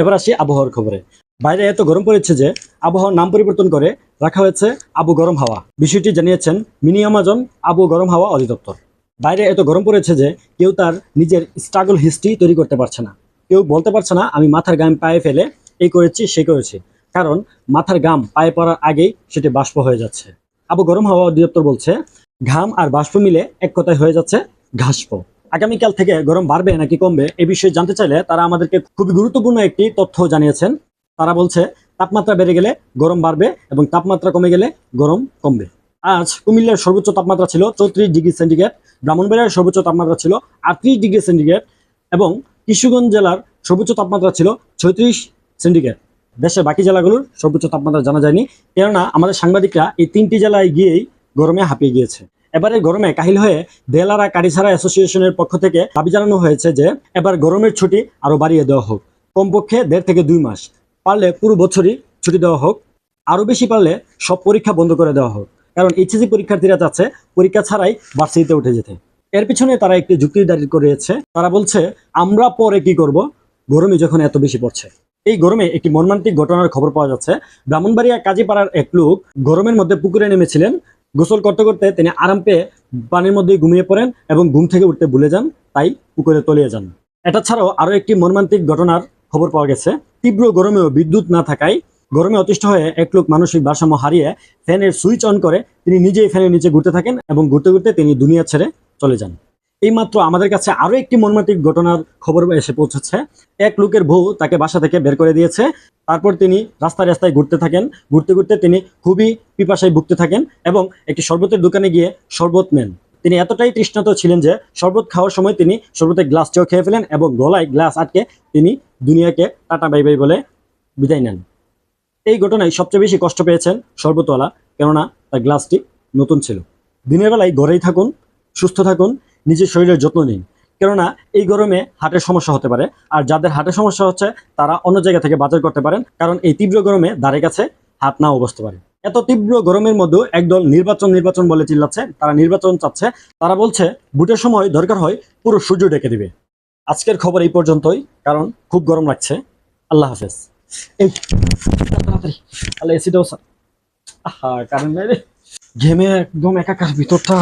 এবার আসি আবহাওয়ার খবরে। বাইরে এত গরম পড়েছে যে আবহাওয়ার নাম পরিবর্তন করে রাখা হয়েছে আবু গরম হাওয়া। বিষয়টি জানিয়েছেন মিনি আমাজন আবু গরম হাওয়া অধিদপ্তর। বাইরে এত গরম পড়েছে যে কেউ তার নিজের স্ট্রাগল হিস্ট্রি তৈরি করতে পারছে না। কেউ বলতে পারছে না, আমি মাথার গাম পায়ে ফেলে এই করেছি, সে করেছি। কারণ মাথার গাম পায়ে পড়ার আগেই সেটি বাষ্প হয়ে যাচ্ছে। আবু গরম হাওয়া অধিদপ্তর বলছে, ঘাম আর বাষ্প মিলে এক কথায় হয়ে যাচ্ছে ঘাসপ আগামীকাল থেকে গরম বাড়বে নাকি কমবে, এ বিষয়ে জানতে চাইলে তারা আমাদেরকে খুবই গুরুত্বপূর্ণ একটি তথ্য জানিয়েছেন। তারা বলছে, তাপমাত্রা বেড়ে গেলে গরম বাড়বে এবং তাপমাত্রা কমে গেলে গরম কমবে। আজ কুমিল্লার সর্বোচ্চ তাপমাত্রা ছিল চৌত্রিশ ডিগ্রি সেন্টিগ্রেড, ব্রাহ্মণবাড়িয়ার সর্বোচ্চ তাপমাত্রা ছিল আটত্রিশ ডিগ্রি সেন্টিগ্রেড এবং কিশোরগঞ্জ জেলার সর্বোচ্চ তাপমাত্রা ছিল ছয়ত্রিশ সেন্টিগ্রেড। দেশের বাকি জেলাগুলোর সর্বোচ্চ তাপমাত্রা জানা যায়নি, কেননা আমাদের সাংবাদিকরা এই তিনটি জেলায় গিয়েই গরমে হাঁপিয়ে গিয়েছে। এবারে গরমে কাহিল হয়ে দেলারা কারিছাড়া অ্যাসোসিয়েশনের পক্ষ থেকে দাবি জানানো হয়েছে যে, এবার গরমের ছুটি আরও বাড়িয়ে দেওয়া হোক। কমপক্ষে দেড় থেকে দুই মাস। পারলে পুরো বছরই ছুটি দেওয়া হোক। আরও বেশি পারলে সব পরীক্ষা বন্ধ করে দেওয়া হোক। কারণ এইচএসি পরীক্ষার্থীরা চাচ্ছে পরীক্ষা ছাড়াই ভার্সিটিতে উঠে যেতে। এর পিছনে তারা একটি যুক্তি দাঁড়ি করেছে। তারা বলছে, আমরা পরে কি করব? গরমে যখন এত বেশি পড়ছে। এই গরমে একটি মর্মান্তিক ঘটনার খবর পাওয়া যাচ্ছে। ব্রাহ্মণবাড়িয়া কাজীপাড়ার এক লোক গরমের মধ্যে পুকুরে নেমেছিলেন। গোসল করতে করতে তিনি আরাম পেয়ে পানির মধ্যে ঘুমিয়ে পড়েন এবং ঘুম থেকে উঠতে ভুলে যান, তাই পুকুরে তলিয়ে যান। এটা ছাড়াও আরও একটি মর্মান্তিক ঘটনার খবর পাওয়া গেছে। তীব্র গরমেও বিদ্যুৎ না থাকায় গরমে অতিষ্ঠ হয়ে এক লোক মানসিক ভারসাম্য হারিয়ে ফ্যানের সুইচ অন করে তিনি নিজেই ফ্যানের নিচে ঘুরতে থাকেন এবং ঘুরতে ঘুরতে তিনি দুনিয়া ছেড়ে চলে যান। এইমাত্র আমাদের কাছে আরও একটি মর্মান্তিক ঘটনার খবর এসে পৌঁছেছে। এক লোকের বউ তাকে বাসা থেকে বের করে দিয়েছে। তারপর তিনি রাস্তায় রাস্তায় ঘুরতে থাকেন। ঘুরতে ঘুরতে তিনি খুবই পিপাসায় ভুগতে থাকেন এবং একটি শরবতের দোকানে গিয়ে শরবত নেন। তিনি এতটাই তৃষ্ণাত ছিলেন যে শরবত খাওয়ার সময় তিনি শরবতের গ্লাসটিও খেয়ে ফেলেন এবং গলায় গ্লাস আটকে তিনি দুনিয়াকে টাটা বাই বাই বলে বিদায় নেন। এই ঘটনায় সবচেয়ে বেশি কষ্ট পেয়েছেন শরবতওয়ালা, কেননা তার গ্লাসটি নতুন ছিল। দিনের বেলায় ঘরেই থাকুন, সুস্থ থাকুন নিজের শরীরের যত্ন নিন। কেননা এই গরমে হার্টের সমস্যা হতে পারে, আর যাদের হার্টের সমস্যা হচ্ছে, তারা অন্য জায়গা থেকে বাজার করতে পারেন, কারণ এই তীব্র গরমে দ্বারে কাছে হাত নাও বসতে পারে। এত তীব্র গরমের মধ্যেও একদল নির্বাচন নির্বাচন বলে চিল্লাচ্ছে, তারা নির্বাচন চাচ্ছে, তারা বলছে ভোটের সময় দরকার হয় পুরো সূর্য ডেকে দিবে। আজকের খবর এই পর্যন্তই, কারণ খুব গরম লাগছে। আল্লাহ হাফেজ। এই, তাড়াতাড়ি। আল্লাহ এসিটাও স্যার। আহা রে, ঘেমে একদম একাকার ভিতরটা।